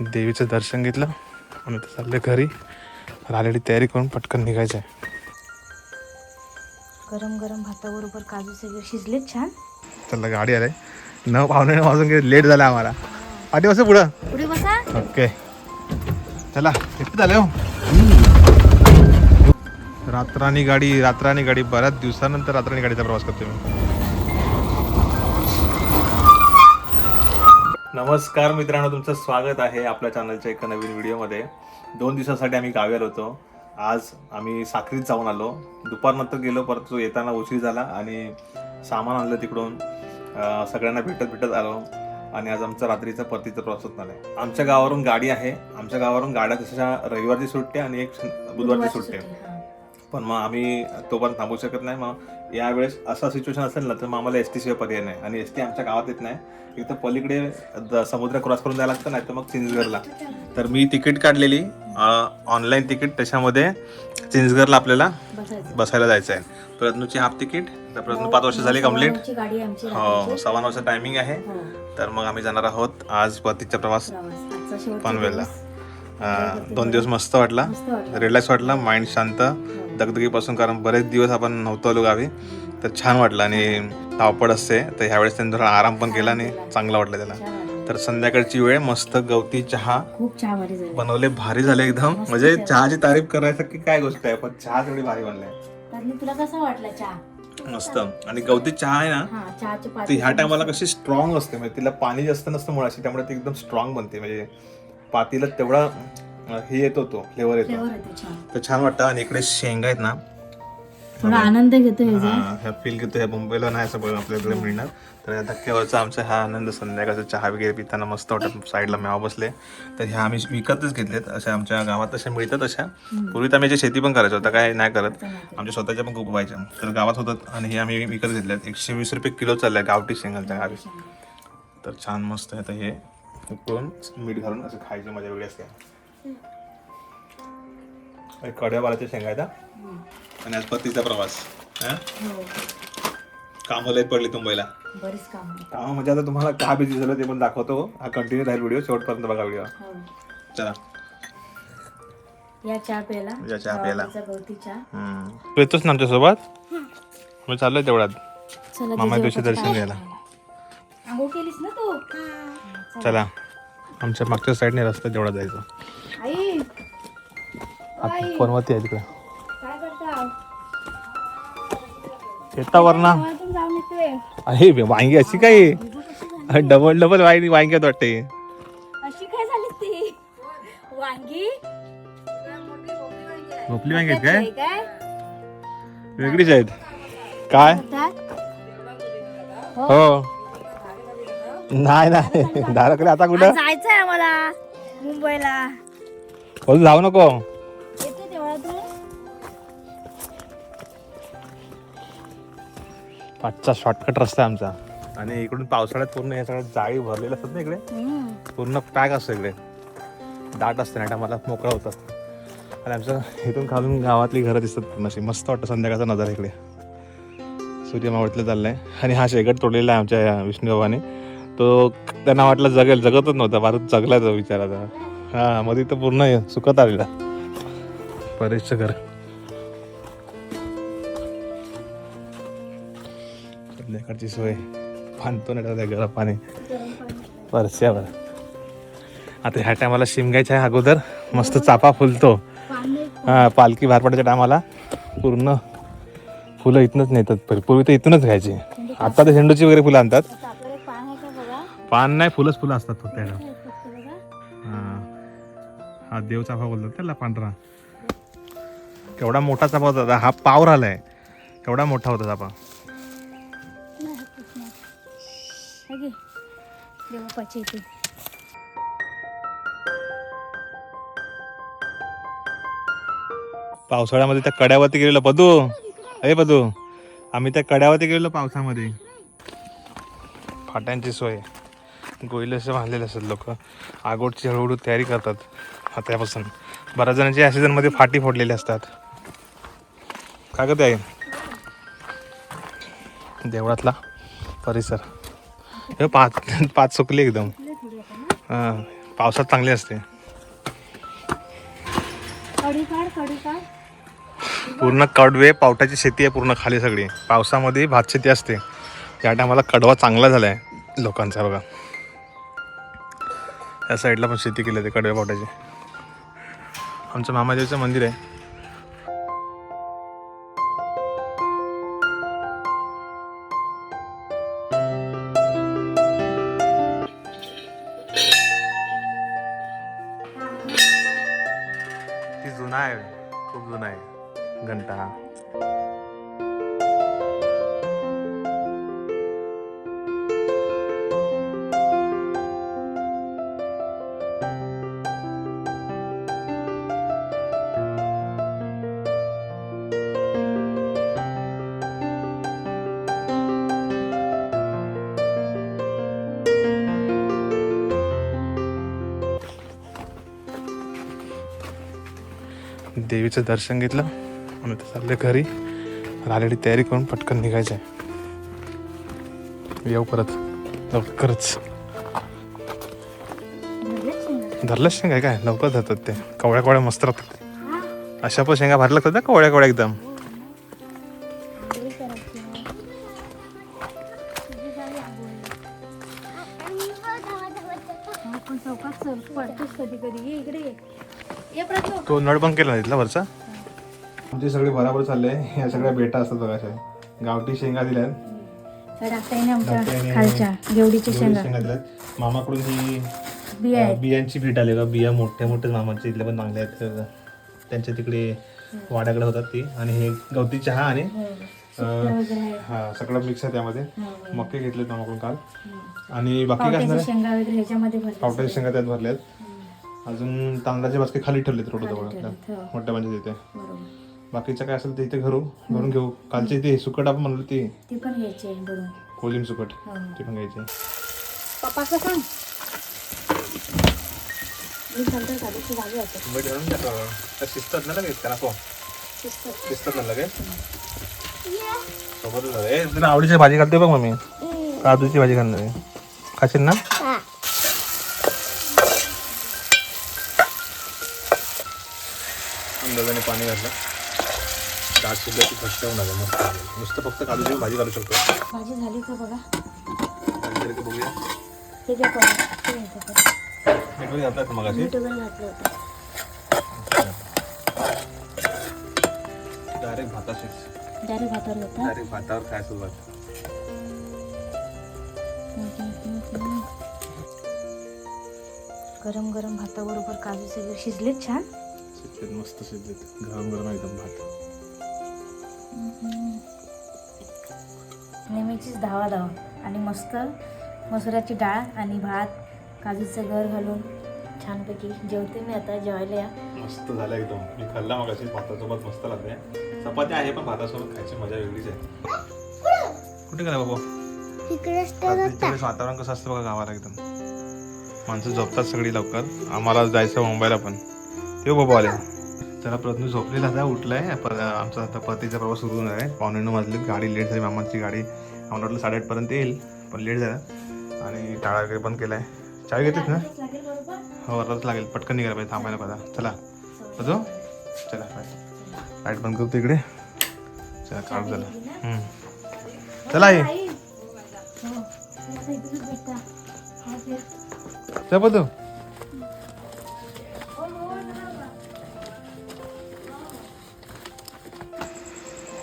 देवीचं दर्शन घेतलं आणि आता चालले घरी. राहिलेली तयारी करून पटकन निघायचं आहे. गरम गरम भाताबरोबर काजू सगळे शिजलेत छान. चला गाडी आलाय. न नऊ वाजून गेले. लेट झाला आम्हाला. पाठी वाजता पुढं. पुढे बसा. ओके चला किती झाले हो. रात्रानी गाडी रात्रानी गाडी. बऱ्याच दिवसानंतर रात्रानी गाडीचा प्रवास करतो मी. नमस्कार मित्रांनो तुमचं स्वागत आहे आपल्या चॅनलच्या एका नवीन व्हिडिओमध्ये. दोन दिवसासाठी आम्ही गावी आलो होतो. आज आम्ही साखरीत जाऊन आलो. दुपारनंतर गेलो परंतु येताना उशीर झाला आणि सामान आणलं तिकडून. सगळ्यांना भेटत भेटत आलो आणि आज आमचा रात्रीचा परतीचा प्रवास आहे आमच्या गावावरून गाडी आहे. आमच्या गावावरून गाड्या तशा रविवारची सुट्टी आणि एक बुधवारची सुट्टी पण मग आम्ही तोपर्यंत थांबू शकत नाही. मग यावेळेस असं सिच्युएशन असेल ना तर मग आम्हाला एस टी शिवाय पर्याय नाही. आणि एस टी आमच्या गावात येत नाही. एक तर पलीकडे द- समुद्र क्रॉस करून जायला लागतं नाही तर मग चिंचगडला. तर मी तिकीट काढलेली. ऑनलाईन तिकीट त्याच्यामध्ये चिंचगडला आपल्याला बसायला जायचं आहे प्रज्ञूची हाफ तिकीट तर प्रज्ञू पाच वर्ष झाली गाडी आहे आमची हो. सव्वा नऊचा टायमिंग आहे. हो, तर मग आम्ही जाणार आहोत आज परतीचा प्रवास प्रवास. आजचा शेवटचा पनवेलला. दिवस. अं, दोन दिवस मस्त वाटला. मस्त वाटलं. रिलॅक्स वाटला माइंड शांत. हो. दगदगीपासून कारण बरेच दिवस आपण नव्हतो आलो गावी तर छान वाटलं आणि धावपळ असते. तर ह्यावेळेस त्यांनी थोडा आराम पण केला आणि चांगला वाटलं त्याला. तर संध्याकाळची वेळ मस्त गवती चहा बनवले भारी झाले एकदम. म्हणजे चहा. चहाची तारीफ करायचं की काय गोष्ट आहे पण चहा तेवढी भारी बनलाय तुला कसा वाटला चहा? मस्त. आणि गवती चहा आहे ना ती ह्या टायमाला कशी स्ट्रॉंग असते. म्हणजे तिला पाणी जास्त नसतं मुळाशी त्यामुळे ती एकदम स्ट्रॉंग बनते. म्हणजे पातीला तेवढा हे येतो तो फ्लेवर येतो. फ्लेवर येतो छान. तर छान वाटतं. आणि इकडे शेंगा आहेत ना. थोडा आनंद घेतो ह्याचा. हा, ह्या फील घेतो. ह्या मुंबईला नाही असं बघ आपल्याकडे मिळणार. तर या धक्क्यावरचा आमचा हा आनंद संध्याकाळचा चहा वगैरे पिताना मस्त वाटत साईडला मेवा बसले. तर ह्या आम्ही विकतच घेतलेत. अशा आमच्या गावात अशा मिळतात अशा. पूर्वी तर आम्ही याची शेती पण करायचो. आता काय नाही करत. आमच्या स्वतःच्या पण खूप व्हायच्या. तर गावात होतात आणि हे आम्ही विकत घेतल्यात एकशे वीस रुपये किलो चाललंय गावठी शेंगांच्या गावी तर छान मस्त आहे. तर हे उकळून मीठ घालून असं खायची मजा वेगळी असते. कड्या बाराच्या शेंगा आहेत हा. आणि आज पतीचा प्रवास. हा? हो. कामं लय पडली मुंबईला. बरीच काम कामं म्हणजे आता तुम्हाला का बिझी झालं ते पण दाखवतो. हा कंटिन्यू राहील व्हिडिओ शेवटपर्यंत बघा व्हिडिओ हो. चला. या चहा प्यायला. या चहा प्यायला. गवती चहा. तू येतोस ना आमच्यासोबत? मी चाललोय तेवढ्यात. चला मामा दिवशी दर्शन घ्यायला. आंघोळ केलीस ना तू? चला. आमच्या मागच्या साईडने रस्ता तेवढा जायचा. आई. फोनवरती आहे तिकडे? काय करता जाऊन येतोय. बे, वांगी अशी काय? डबल डबल वांगी वांग्यात वाटते. अशी काय झाली ती? वांगी? भोपली वांगी आहेत काय? हे काय? वेगळीच आहेत. काय? हो. नाही नाही. दाराकडे आता कुठं? जायचंय आम्हाला मुंबईला. हो जाऊ नको. येते तेवढा शॉर्टकट रस्ता आहे आमचा. आणि इकडून पावसाळ्यात पूर्ण या सगळ्या जाळी भरलेल्या असतात ना इकडे? पूर्ण पॅक असतं इकडे. दाट असते ना टायमाला मोकळा होतात आणि आमचं इथून खालून गावातली घरं दिसतात पूर्ण अशी. मस्त वाटतं संध्याकाळचा नजारा इकडे. सूर्य मावळतलं चाललाय. आणि हा शेगट तोडलेला आहे आमच्या या विष्णू बाबाने तो त्यांना वाटलं जगेल. जगतच नव्हता. भारत जगला तो विचाराचा हा मध्ये तर पूर्ण सुकत आलेला. परेशचं घर. संध्याकाळची सोय. बांधतो नाही त्या घरा पाणी. परस्यावर आता ह्या टायमाला शिमग्याच्या अगोदर. मस्त चाफा फुलतो. हा पालखी बाहेर पडायच्या टायमाला पूर्ण फुलं इथनंच नेतात. पूर्वी तर इथूनच घ्यायची. आता तर झेंडूची वगैरे फुलं आणतात. पान नाही फुलंच फुलं असतात फक्त हा देव चाफा बोलतात त्याला पांढरा. केवढा मोठा चाफा होता हा पाव राहिलाय. केवढा मोठा होता चाफा पावसाळ्यामध्ये त्या कड्यावरती गेलेलो पदू. अरे पदू आम्ही त्या कड्यावरती गेलेलो पावसामध्ये. फाट्यांची सोय. गोईल असे बांधलेले असतात लोक. आगोटची हळूहळू तयारी करतात. आतापासून. बऱ्याच जणांची या सीझनमध्ये फाटी फोडलेली असतात. काय करते आहे देवळातला परिसर. हे पाच पाच सुकले एकदम. हा पावसात चांगली असते. पूर्ण कडवे पावट्याची शेती आहे पूर्ण खाली सगळी. पावसामध्ये भात शेती असते. या टायमाला कडवा चांगला झाला आहे लोकांचा बघा. या साईडला पण शेती केली आहे कडव्या पावट्याची आमचं मामादेवीचं मंदिर आहे. ती जुना आहे खूप जुना आहे घंटा. देवीचं दर्शन घेतलं. आणि ते चालले घरी. रालेली तयारी करून पटकन निघायचं आहे येऊ परत. लवकरच. धरलं शेंगा आहे काय? लवकर धरतात ते. कवळ्या कवळ्या मस्त राहतात अशा पण शेंगा भरल्या लागतात ना कवळ्या कवळ्या एकदम. तो नळ बंद केला तिथला वरचा? आमचे सगळे बराबर चालले या सगळ्या बेटा असतात बघा अशा. गावठी शेंगा खालच्या. घेवडीच्या दिल्यात. मामाकडून ही बिया बियांची भेट आली का बिया मोठ्या मोठ्या मामाच्या इथल्या पण चांगल्या आहेत. त्यांच्या तिकडे वाड्याकडे होतात ती. आणि हे गवती चहा आणि आहेत. हा सगळं मिक्स आहे त्यामध्ये. हो. मक्के घेतलेत मामाकडून काल. आणि बाकी काय शेंगा त्यात भरल्यात. अजून तांदळाचे बास्के खाली ठेवलेत रोड जवळ. हो. मोठ्या म्हणजे तिथे. बरोबर. बाकीचं काय असेल ते इथे घरू घरून घेऊ. कालचे ते सुकट आपण म्हणलं ती. ती पण घ्यायची कोलिम सुकट. हो. ती पण घ्यायची पप्पाचं सांग. शिस्तात ना लगेच त्याला को शिस्तात. ना लगेच? सोबतच आहे. ए, तुला आवडीची भाजी घालते बघ मम्मी. काजूची भाजी घालणार आहे. खाशील ना? पाणी घातलं. डाळ सुद्धा ती फक्त होणार आहे मस्त. नुसतं फक्त काजूची भाजी घालू शकतो. भाजी झाली का बघा? झाली का बघूया. ते घ्या करून ते घ्यायचं करून. मीठ वगैरे घातलं का मगाशी? मीठ वगैरे घातलं होतं. डायरेक्ट भाताशीच. डायरेक्ट भातावर होता? डायरेक्ट भातावर काय सुरुवात. गरम गरम भाताबरोबर काजू सगळे शिजलेत छान. शिजलेत मस्त शिजलेत. गरम गरम एकदम भात. नेहमीचीच धावा धावा. आणि मस्त मसुराची डाळ आणि भात काजूचं घर घालून छानपैकी जेवते मी आता जेवायला या. मस्त झालं एकदम. मी खाल्ला मग अशी भातासोबत मस्त लागते चपाती आहे पण भातासोबत खायची मजा वेगळीच आहे. कुठे गेला बाबा? वातावरण कसं असतं बघा गावाला एकदम. माणसं झोपतात सगळी लवकर. आम्हाला जायचं मुंबईला पण. ते बाबा आले. त्याला प्रथम झोपलेला आता उठलाय. पर आमचा आता पतीचा प्रवास सुरू होणार आहे. पावणे नऊ वाजले गाडी लेट झाली मामाची गाडी. आम्हाला वाटलं साडेआठपर्यंत येईल पण लेट झाला. आणि टाळा वगैरे बंद केलाय. चावी घेतेच ना? हो रस लागेल. पटकन निघायला पाहिजे थांबायला पाहिजे चला. अजून चला बाय लाइट बंद करतो इकडे. चला काढ झालं. चला आई आई हो. हा ते.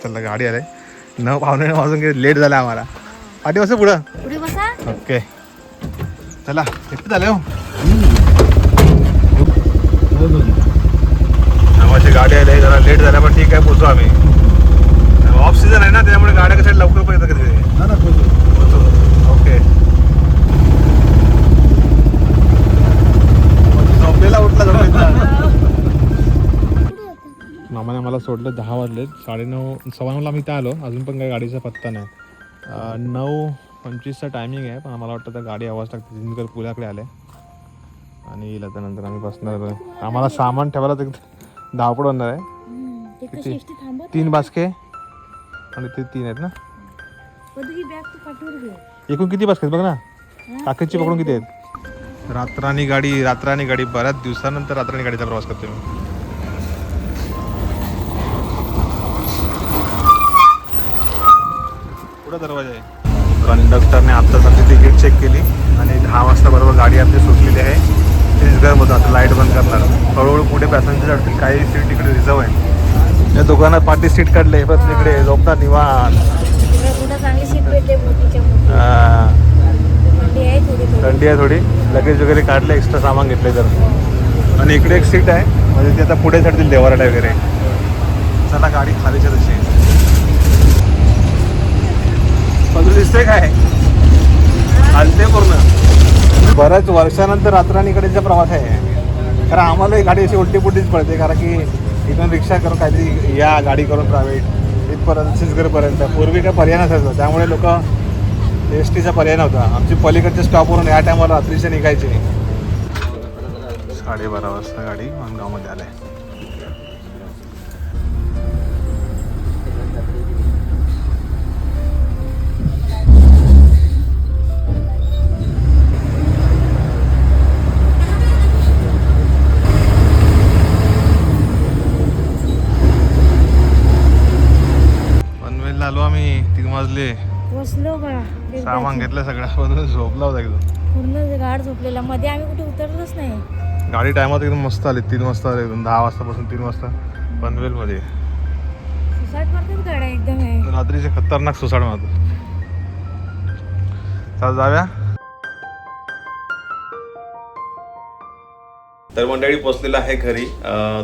चल गाडी आले न नऊ वाजून गेले लेट झाला आम्हाला. पाठी वाजता पुढं. पुढे बसा. ओके. चला किती झाले हो. आम्हाची गाडी आली जरा लेट झाल्या पण ठीक आहे पोचू आम्ही. ऑफ सीझन आहे ना त्यामुळे गाड्या कशा लवकर पण येतात कधी पोचू. ओके. झोपलेला उठला झोपेचा. मामाने मला सोडलं दहा वाजले. साडेनऊ सव्वा नऊला मी इथं आलो. अजून पण काही गाडीचा पत्ता नाही. नऊ पंचवीसचा टायमिंग आहे पण आम्हाला वाटतं त्या गाडी आवाज टाकते दिनकर पुण्याकडे आले. आणि येईल आता नंतर. आम्ही बसणार. आम्हाला सामान ठेवायला तर धावपड होणार आहे. किती? तीन बास्के? आणि ते तीन आहेत ना? एकूण किती बास्के आहेत? बघ ना? काकीची पकडून किती आहेत? रात्रानी गाडी रात्रानी गाडी. बऱ्याच दिवसानंतर रात्रानी गाडीचा प्रवास करतोय मी. पुढे दरवाजा आहे. कंडक्टरने आत्ताच आपली तिकीट चेक केली आणि दहा वाजता बरोबर गाडी आपली सुटलेली आहे. तेच गरम होतं आता लाइट बंद करणार. हळूहळू पुढे पॅसेंजर अडतील काही सीट तिकडे रिझर्व आहे. या दुकानात पाठी सीट काढले बस तिकडे झोपता निवान थंडी आहे थोडी. लगेज वगैरे काढलं एक्स्ट्रा सामान घेतले तर. आणि इकडे एक सीट आहे म्हणजे ती आता पुढे चढतील देवाराला वगैरे. चला गाडी खालीच्या तशी दिसते काय? चालते पूर्ण. बऱ्याच वर्षानंतर रात्राणीकडेचा प्रवास आहे. कारण आम्हाला ही गाडी अशी उलटी पुलटीच पडते कारण की इथून रिक्षा करून काहीतरी या गाडी करून प्रायव्हेट इथपर्यंत सिसगरपर्यंत पूर्वी काय पर्याय नसायचा त्यामुळे लोक एस टीचा पर्याय नव्हता. आमची पलीकडच्या स्टॉपवरून या टायमाला रात्रीचे निघायचे. साडेबारा वाजता गाडी मानगावमध्ये आले सामान घेतलं सगळं बदलून झोपला होता एकदम. पूर्ण गाड झोपलेला. मध्ये आम्ही कुठे उतरलोच नाही. गाडी टायमात एकदम मस्त आली. तीन वाजता आली एकदम दहा वाजतापासून तीन वाजता. पनवेलमध्ये. सुसाट मारतात गाड्या एकदम आहे रात्रीचे खतरनाक सुसाड मारतो चल जाऊया. तर मंडळी पोचलेलं आहे घरी.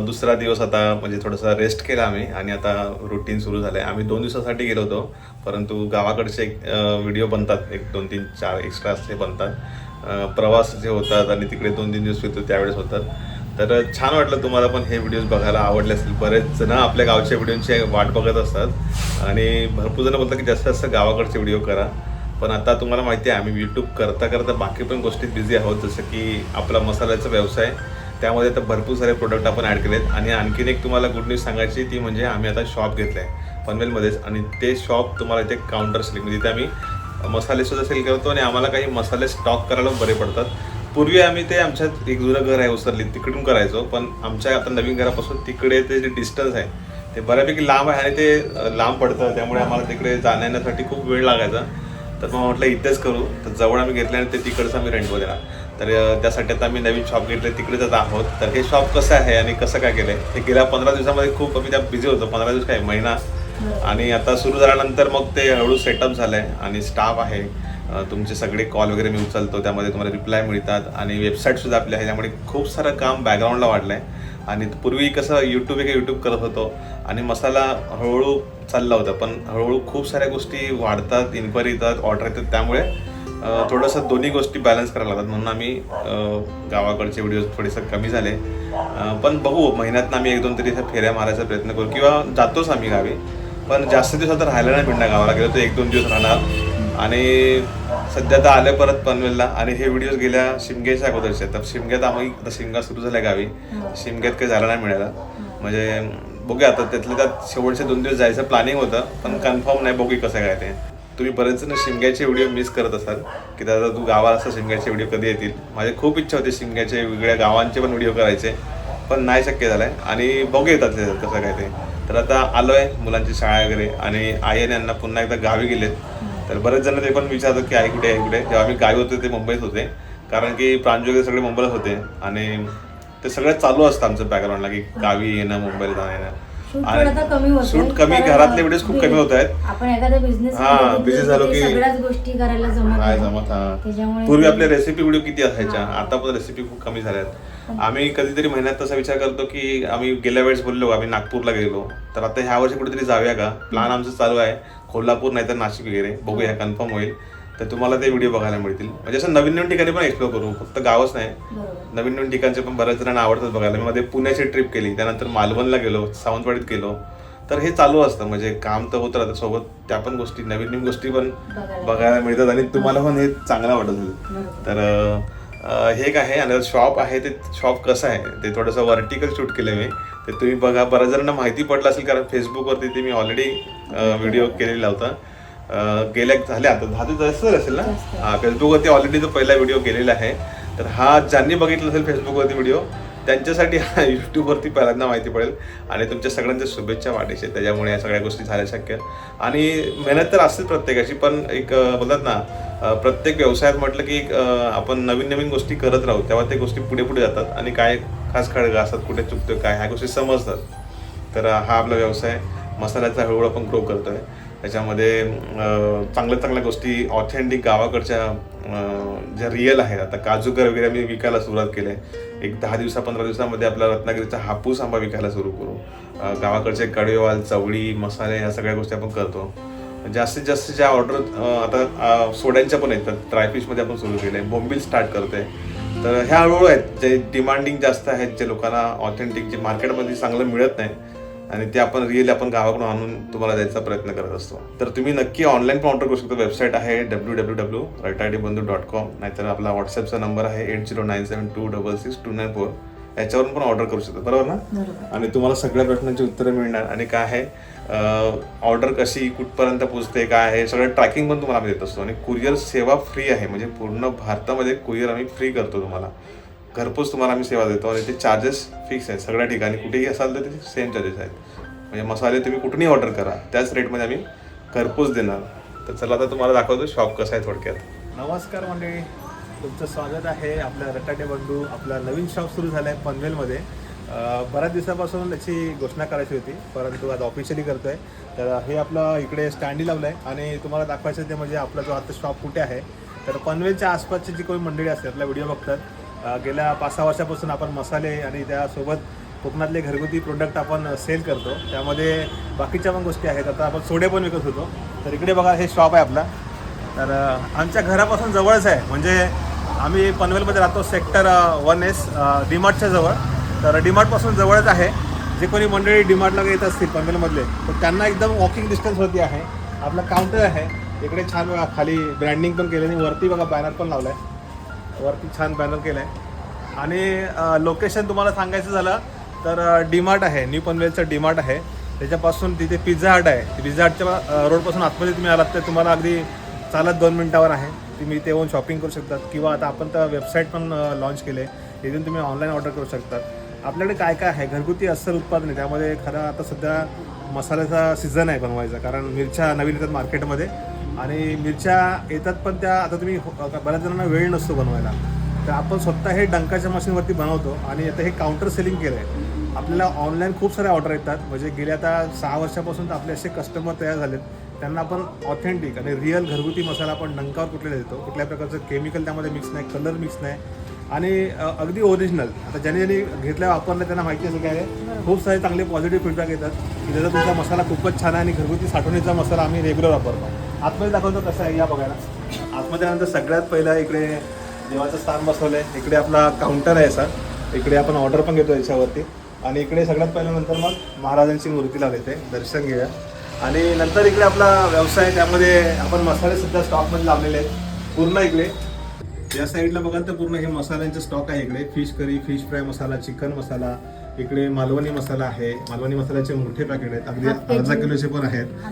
दुसरा दिवस आता म्हणजे थोडासा रेस्ट केला आम्ही आणि आता रुटीन सुरू झालं आहे आम्ही दोन दिवसासाठी गेलो होतो परंतु गावाकडचे एक व्हिडिओ बनतात. एक दोन तीन चार एक्स्ट्रा असे बनतात. प्रवास जे होतात आणि तिकडे दोन तीन दिवस फिरतो त्यावेळेस होतात. तर छान वाटलं तुम्हाला पण हे व्हिडिओज बघायला आवडले असतील. बरेच जण आपल्या गावच्या व्हिडिओंची वाट बघत असतात. आणि भरपूर जण बोलतात की जास्त जास्त गावाकडचे व्हिडिओ करा. पण आता तुम्हाला माहिती आहे आम्ही यूट्यूब करता करता बाकी पण गोष्टीत बिझी आहोत. जसं की आपला मसाल्याचा व्यवसाय त्यामध्ये आता भरपूर सारे प्रोडक्ट आपण ॲड केलेत. आणि आणखीन एक तुम्हाला गुड न्यूज सांगायची ती म्हणजे आम्ही आता शॉप घेतलं आहे पनवेलमध्येच. आणि ते शॉप तुम्हाला इथे काउंटर सेलिंग म्हणजे तिथे आम्ही मसाले सुद्धा सेल करतो आणि आम्हाला काही मसाले स्टॉक करायला बरे पडतात. पूर्वी आम्ही ते आमच्यात एक जुनं घर आहे उसरली तिकडून करायचो पण आमच्या आता नवीन घरापासून तिकडे ते जे डिस्टन्स आहे ते बऱ्यापैकी लांब आहे आणि ते लांब पडतं. त्यामुळे आम्हाला तिकडे जाण्या येण्यासाठी खूप वेळ लागायचा. तर मग म्हटलं इथेच करू. तर जवळ आम्ही घेतलं आणि ते तिकडचं आम्ही रेंटवर देणार. तर त्यासाठी आता आम्ही नवीन शॉप घेतलं तिकडेच आता आहोत. तर हे शॉप कसं आहे आणि कसं काय केलं हे गेल्या पंधरा दिवसामध्ये खूप आम्ही त्या बिझी होतो. पंधरा दिवस काय? महिना. आणि आता सुरू झाल्यानंतर मग ते हळू सेटअप झालं आहे आणि स्टाफ आहे. तुमचे सगळे कॉल वगैरे मी उचलतो. त्यामध्ये तुम्हाला रिप्लाय मिळतात. आणि वेबसाईटसुद्धा आपली आहे. त्यामुळे खूप सारं काम बॅकग्राऊंडला वाढलं आहे आणि पूर्वी कसं यूट्यूब एक यूट्यूब करत होतो. आणि मसाला हळूहळू चालला होता. पण हळूहळू खूप साऱ्या गोष्टी वाढतात इन्क्वायरी येतात ऑर्डर येतात. त्यामुळे थोडंसं दोन्ही गोष्टी बॅलन्स करायला लागतात. म्हणून आम्ही गावाकडचे व्हिडिओ थोडेसे कमी झाले. पण बघू महिन्यात आम्ही एक दोन तरी इथं फेऱ्या मारायचा प्रयत्न करू किंवा जातोच आम्ही गावी. पण जास्त दिवस आता राहायला नाही मिळणार गावाला गेलो तर एक दोन दिवस राहणार. आणि सध्या तर आले परत पनवेलला. आणि हे व्हिडिओज गेल्या शिमग्याच्या अगोदरचे. तर शिमग्यात आम्ही आता शिमगा सुरू झाल्या गावी. शिमग्यात काही झालं नाही मिळालं म्हणजे बघूया आता त्यातल्या त्यात शेवटचे दोन दिवस जायचं प्लॅनिंग होतं. पण कन्फर्म नाही बघू कसं काय ते. तुम्ही बरेच जण शिमग्याचे व्हिडिओ मिस करत असाल. की दादा तू गावाला असं शिमग्याचे व्हिडिओ कधी येतील? माझी खूप इच्छा होती शिमग्याचे वेगळ्या गावांचे पण व्हिडिओ करायचे. पण नाही शक्य झालंय. आणि बघू येतात ते कसं काय ते. तर आता आलो आहे मुलांची शाळा वगैरे आणि आई आणि यांना पुन्हा एकदा गावी गेलेत. तर बरेच जण ते पण विचारतात की आई कुठे आहे कुठे जेव्हा आम्ही गावी होते ते मुंबईत होते. कारण की प्रांजू वगैरे सगळे मुंबईत होते. आणि ते सगळं चालू असतं आमचं बॅकग्राऊंडला की गावी येणं मुंबईला जाणं येणं. आता कमी होत शूट कमी घरातले व्हिडिओज खूप कमी होत आहेत. आपण एखादा बिझनेस हा, busy झालो की- सगळ्याच गोष्टी करायला जमत काय नाही. जमत हा. पूर्वी आपल्या रेसिपी व्हिडिओ किती असायच्या. आता पण रेसिपी खूप कमी झाल्यात. आम्ही कधीतरी महिन्यात तसा विचार करतो की आम्ही गेल्या वेळेस बोललो आम्ही नागपूरला गेलो. तर आता ह्या वर्षी कुठेतरी जाऊया का? प्लॅन आमचं चालू आहे. कोल्हापूर नाही तर नाशिक वगैरे. बघूया कन्फर्म होईल. तर तुम्हाला ते व्हिडिओ बघायला मिळतील. म्हणजे असं नवीन नवीन ठिकाणी पण एक्सप्लोर करू. फक्त गावच नाही. नवीन नवीन ठिकाणचे पण बऱ्याच जणांना आवडतात बघायला. मी मध्ये पुण्याची ट्रिप केली. त्यानंतर मालवणला गेलो सावंतवाडीत गेलो. तर हे चालू असतं. म्हणजे काम तर होत राहतं. सोबत त्या पण गोष्टी नवीन नवीन गोष्टी पण बघायला मिळतात. आणि तुम्हाला पण हे चांगलं वाटत असेल. तर हे एक आहे. आणि शॉप आहे ते शॉप कसं आहे? ते थोडंसं व्हर्टिकल शूट केलं मी. ते तुम्ही बघा. बऱ्याच जणांना माहिती पडलं असेल कारण फेसबुकवरती ते मी ऑलरेडी व्हिडिओ केलेला होता. गेल्या झाल्या आता दहा दिवस जास्त असेल ना. हा फेसबुकवरती ऑलरेडी तो पहिला व्हिडिओ केलेला आहे तर हा ज्यांनी बघितलं असेल फेसबुकवरती व्हिडिओ त्यांच्यासाठी हा यूट्यूबवरती पहिल्यांदा माहिती पडेल. आणि तुमच्या सगळ्यांच्या शुभेच्छा वाटायचे त्याच्यामुळे या सगळ्या गोष्टी झाल्या शक्य. आणि मेहनत तर असतेच प्रत्येकाची पण एक बोलतात ना प्रत्येक व्यवसायात म्हटलं की आपण नवीन नवीन गोष्टी करत राहू तेव्हा त्या गोष्टी पुढे पुढे जातात. आणि काय खास खळगा असतात कुठे चुकतोय काय ह्या गोष्टी समजतात. तर हा आपला व्यवसाय मसाल्याचा हळूहळू आपण ग्रो करतोय. त्याच्यामध्ये चांगल्या चांगल्या गोष्टी ऑथेंटिक गावाकडच्या ज्या रिअल आहेत. आता काजूकर वगैरे आम्ही विकायला सुरुवात केली आहे. एक दहा दिवसा पंधरा दिवसामध्ये आपला रत्नागिरीचा हापूस आंबा विकायला सुरू करू. गावाकडचे कडेवाल चवळी मसाले ह्या सगळ्या गोष्टी आपण करतो. जास्तीत जास्त ज्या ऑर्डर आता सोड्यांच्या पण आहेत. ड्रायफिशमध्ये आपण सुरू केलं आहे बोंबील स्टार्ट करतोय. तर ह्या हळूहळू आहेत. जे डिमांडिंग जास्त आहेत जे लोकांना ऑथेंटिक जे मार्केटमध्ये चांगलं मिळत नाही आणि ते आपण रिअली आपण गावाकडून आणून तुम्हाला द्यायचा प्रयत्न करत असतो. तर तुम्ही नक्की ऑनलाईन पण ऑर्डर करू शकता. वेबसाईट आहे डब्ल्यू डब्ल्यू डब्ल्यू रटाडी बंधू डॉट कॉम नाहीतर आपला व्हॉट्सअपचा नंबर आहे eight zero nine seven two double six two nine four याच्यावरून पण ऑर्डर करू शकता. बरोबर ना? आणि तुम्हाला सगळ्या प्रश्नांची उत्तरं मिळणार. आणि काय आहे ऑर्डर कशी कुठपर्यंत पोहोचते काय आहे सगळं ट्रॅकिंग पण तुम्हाला आम्ही देत असतो. आणि कुरिअर सेवा फ्री आहे. म्हणजे पूर्ण भारतामध्ये कुरिअर आम्ही फ्री करतो तुम्हाला. घरपोच तुम्हाला आम्ही सेवा देतो आणि ते चार्जेस फिक्स आहेत. सगळ्या ठिकाणी कुठेही असाल तर ते सेम चार्जेस आहेत. म्हणजे मसाले तुम्ही कुठूनही ऑर्डर करा. त्याच रेटमध्ये आम्ही घरपोच देणार. तर चला आता तुम्हाला दाखवतो शॉप कसं आहे थोडक्यात. नमस्कार मंडळी. तुमचं स्वागत आहे आपल्या रटाटे बंधू आपला नवीन शॉप सुरू झाला आहे पनवेलमध्ये बऱ्याच दिवसापासून त्याची घोषणा करायची होती परंतु आज ऑफिशियली आहे तर हे आपलं इकडे स्टँडी लावलं आहे आणि तुम्हाला दाखवायचं ते म्हणजे आपला जो आता शॉप कुठे आहे तर पनवेलच्या आसपासची जी कोणी मंडळी असते आपला व्हिडिओ बघतात. गेल्या पाच सहा वर्षापासून आपण मसाले आणि त्यासोबत कोकणातले घरगुती प्रोडक्ट आपण सेल करतो. त्यामध्ये बाकीच्या पण गोष्टी आहेत. आता आपण सोडे पण विकत होतो. तर इकडे बघा हे शॉप आहे आपला. तर आमच्या घरापासून जवळच आहे. म्हणजे आम्ही पनवेलमध्ये राहतो सेक्टर वन एस डीमार्टच्या जवळ. तर डीमार्टपासून जवळच आहे. जे कोणी मंडळी डीमार्टला येत असतील पनवेलमधले तर त्यांना एकदम वॉकिंग डिस्टन्सवरती आहे. आपलं काउंटर आहे. इकडे छान बघा खाली ब्रँडिंग पण केलं आणि वरती बघा बॅनर पण लावला आहे वरती छान बॅनर केलं आहे आणि लोकेशन तुम्हाला सांगायचं झालं तर डीमार्ट आहे. न्यू पनवेलचं डीमार्ट आहे. त्याच्यापासून तिथे पिझ्झा हट आहे. पिझ्झा हटच्या रोडपासून आतमध्ये तुम्ही आलात तर तुम्हाला अगदी चालत दोन मिनटावर आहे. तुम्ही इथे येऊन शॉपिंग करू शकतात किंवा आता आपण तर वेबसाईट पण लॉन्च केले इथून तुम्ही ऑनलाईन ऑर्डर करू शकतात. आपल्याकडे काय काय आहे? घरगुती अस्सल उत्पादन. आहे त्यामध्ये खरं आता सध्या मसाल्याचा सीझन आहे बनवायचा. कारण मिरच्या नवीन येतात मार्केटमध्ये आणि मिरच्या येतात पण त्या आता तुम्ही हो- बऱ्याच जणांना वेळ नसतो बनवायला. तर आपण स्वतः हे डंकाच्या मशीनवरती बनवतो आणि आता हे काउंटर सेलिंग केलं आहे आपल्याला ऑनलाईन खूप सारे ऑर्डर येतात. म्हणजे गेल्या आता सहा वर्षापासून तर आपले असे कस्टमर तयार झालेत. त्यांना आपण ऑथेंटिक आणि रिअल घरगुती मसाला आपण डंकावर कुठलेला देतो? कुठल्या प्रकारचं केमिकल त्यामध्ये मिक्स नाही कलर मिक्स नाही. आणि अगदी ओरिजिनल आता ज्यांनी ज्यांनी घेतल्या वापरलं त्यांना माहिती असेल काय आहे? खूप सारे चांगले पॉझिटिव्ह फीडबॅक येतात की त्याचा तुमचा मसाला खूपच छान आहे आणि घरगुती साठवणीचा मसाला आम्ही रेग्युलर वापरतो. आतमध्ये दाखवतो कसं आहे या बघायला. आतमध्ये नंतर सगळ्यात पहिला इकडे देवाचं स्थान बसवलं आहे इकडे आपला काउंटर आहे सर. इकडे आपण ऑर्डर पण घेतो याच्यावरती. आणि इकडे सगळ्यात पहिल्यानंतर नंतर मग महाराजांची मूर्ती लावली ते दर्शन घेऊया. आणि नंतर इकडे आपला व्यवसाय त्यामध्ये आपण मसाले सुद्धा स्टॉकमध्ये लावलेले आहेत. पूर्ण इकडे. या साईडला बघाल तर पूर्ण हे मसाल्यांचे स्टॉक आहे इकडे. Fish curry fish fry masala chicken masala इकडे मालवणी मसाला आहे. मालवणी मसाल्याचे मोठे पॅकेट आहेत. अगदी. अर्धा किलोचे पण आहेत. हा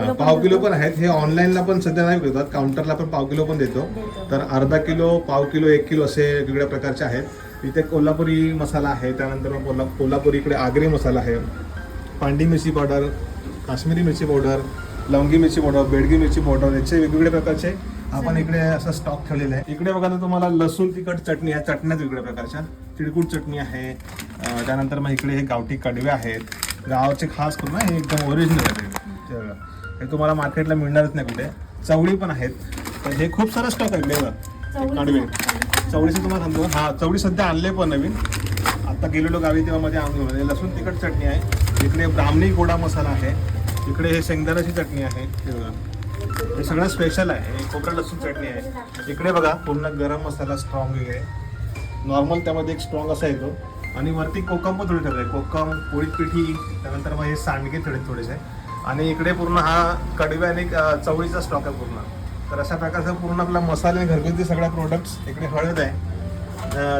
किलो पाव किलो. पण आहेत. हे ऑनलाईनला पण सध्या नाही विकतात काउंटरला पण पाव किलो पण देतो. तर अर्धा किलो पाव किलो एक किलो असे वेगवेगळ्या प्रकारचे आहेत. इथे कोल्हापुरी मसाला आहे. त्यानंतर मग कोल्हा कोल्हापुरी इकडे आगरी मसाला आहे. पांडी मिरची पावडर काश्मीरी मिरची पावडर लवंगी मिरची पावडर बेडगी मिरची पावडर याचे वेगवेगळे प्रकारचे आपण इकडे असं स्टॉक ठेवलेला आहे. इकडे बघा तुम्हाला लसूण तिखट चटणी आहे चटण्याच वेगवेगळ्या प्रकारच्या. तिळकुट चटणी आहे. त्यानंतर मग इकडे हे गावठी कडवे आहेत. गावाचे खास करून हे एकदम ओरिजिनल आहे. हे तुम्हाला मार्केटला मिळणारच नाही कुठे. चवळी पण आहेत. तर हे खूप सारा स्टॉक आहे. चवळी कडवे. चवळीचं तुम्हाला सांगतो. हा चवळी सध्या आणले पण नवीन. आता गेलेलो गावी तेव्हा मध्ये आणून. लसूण तिखट चटणी आहे. इकडे ब्राह्मणी गोडा मसाला आहे. इकडे हे शेंगदाण्याची चटणी आहे. हे हे सगळं स्पेशल आहे. खोबरं लसूण चटणी आहे. इकडे बघा पूर्ण गरम मसाला स्ट्रॉंग वगैरे नॉर्मल त्यामध्ये एक स्ट्रॉंग असा येतो. आणि वरती कोकम पण थोडी ठेवले कोकम पोळी पिठी त्यानंतर मग हे सांडगे थोडे थोडेसे. आणि इकडे पूर्ण हा कडवे आणि चवळीचा स्टॉक आहे पूर्ण. तर अशा प्रकारचा पूर्ण आपला मसाले घरगुती सगळ्या प्रोडक्ट्स इकडे हळद आहे.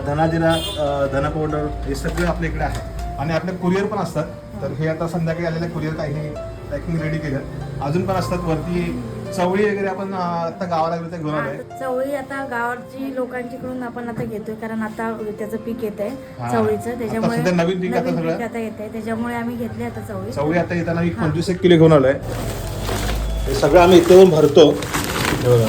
धनाजिरा धना पावडर हे सगळे आपल्या इकडे आहे. आणि आपले कुरिअर पण असतात. तर हे आता संध्याकाळी आलेले कुरिअर काही पॅकिंग रेडी केलं. अजून पण असतात वरती चवळी वगैरे आपण आता गावाला गेलो ते घेऊन आलोय. चवळी आता गावाची लोकांच्याकडून आपण आता घेतोय कारण आता त्याचं पीक येत आहे. चवळीचं. आता त्याच्यामुळे सध्या नवीन पीक आता सगळं? आता येत आहे त्याच्यामुळे आम्ही घेतली आता चवळी. चवळी आता येताना मी पंचवीस एक किलो घेऊन आलोय. हे सगळं आम्ही इथे येऊन भरतो. हे बघा.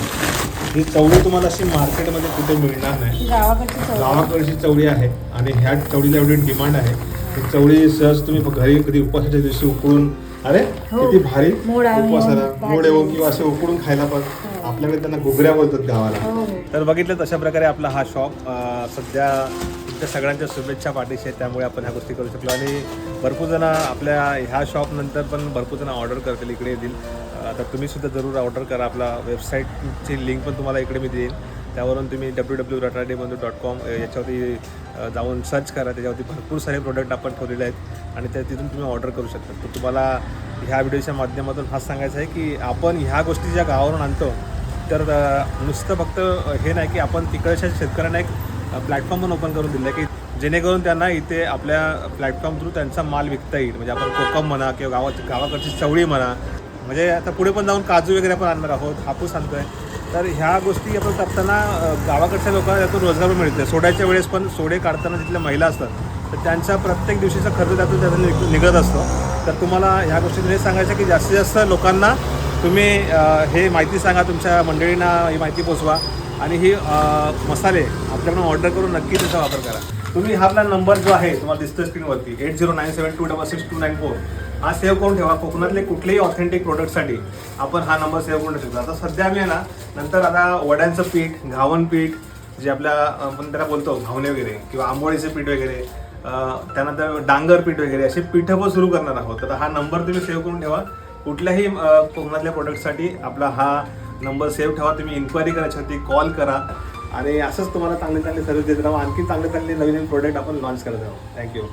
ही चवळी तुम्हाला अशी मार्केटमध्ये कुठे मिळणार नाही. गावाकडची चवळी. गावाकडची चवळी आहे आणि ह्या चवळीला एवढी डिमांड आहे. ही चवळी सहज तुम्ही घरी कधी उपवासाच्या दिवशी उकळून अरे हो. किती भारी. मोड आहे, उपवासाला भाजी. मोड येऊन किंवा असे उकडून खायला पण. आपल्याकडे त्यांना घुगऱ्या बोलतात गावाला. हो. हो तर बघितलं तशा प्रकारे आपला हा शॉप सध्या तुमच्या सगळ्यांच्या शुभेच्छा पाठीशी आहे त्यामुळे आपण ह्या गोष्टी करू शकलो. आणि भरपूर जण आपल्या ह्या शॉप नंतर पण भरपूर जण ऑर्डर करतील इकडे येतील. अं, तर तुम्ही सुद्धा जरूर ऑर्डर करा. आपला वेबसाईटची लिंक पण तुम्हाला इकडे मी देईन. त्यावरून तुम्ही डब्ल्यू डब्ल्यू रटाडे बंधू डॉट कॉम याच्यावरती जाऊन सर्च करा. त्याच्यावरती भरपूर सारे प्रोडक्ट आपण ठेवलेले आहेत. आणि त्या तिथून तुम्ही ऑर्डर करू शकता. तर तुम्हाला ह्या व्हिडिओच्या माध्यमातून हाच सांगायचं आहे की आपण ह्या गोष्टी ज्या गावावरून आणतो तर नुसतं फक्त हे नाही की आपण तिकडच्या शेतकऱ्यांना एक प्लॅटफॉर्म पण ओपन करून दिलं की जेणेकरून त्यांना इथे आपल्या प्लॅटफॉर्म थ्रू त्यांचा माल विकता येईल. म्हणजे आपण कोकम म्हणा किंवा गावात गावाकडची चवळी म्हणा. म्हणजे आता पुढे पण जाऊन काजू वगैरे आपण आणणार आहोत हापूस आणतो आहे तर ह्या गोष्टी आपण कापताना गावाकडच्या लोकांना त्यातून रोजगार पण मिळते सोड्याच्या वेळेस पण सोडे काढताना तिथल्या महिला असतात तर त्यांचा प्रत्येक दिवशीचा खर्च त्यातून त्यातून निघ- निघत असतो. तर तुम्हाला ह्या गोष्टीतून हे सांगायचं की जास्तीत जास्त लोकांना तुम्ही हे माहिती सांगा तुमच्या मंडळींना ही माहिती पोचवा. आणि ही मसाले आपल्याकडून ऑर्डर करून नक्की त्याचा वापर करा. तुम्ही हा आपला नंबर जो आहे तुम्हाला दिसतो स्क्रीनवरती eight zero nine seven two double six two nine four. हा सेव्ह करून ठेवा. कोकणातले कुठलेही ऑथेंटिक प्रोडक्टसाठी आपण हा नंबर सेव्ह करून ठेवतो. आता सध्या आम्ही आहे ना नंतर आता वड्यांचं पीठ घावन पीठ जे आपल्या आपण त्याला बोलतो घावणे वगैरे किंवा आंबोळीचे पीठ वगैरे त्यानंतर डांगर पीठ वगैरे असे पीठं पण सुरू करणार आहोत. तर हा नंबर तुम्ही सेव्ह करून ठेवा. कुठल्याही कोकणातल्या प्रोडक्टसाठी आपला हा नंबर सेव्ह ठेवा. तुम्ही इन्क्वायरी करायची होती कॉल करा. आणि असंच तुम्हाला चांगले चांगले सर्व्हिस देत राहू. आणखी चांगले चांगले नवीन नवीन प्रोडक्ट आपण लॉन्च करत राहू. थँक्यू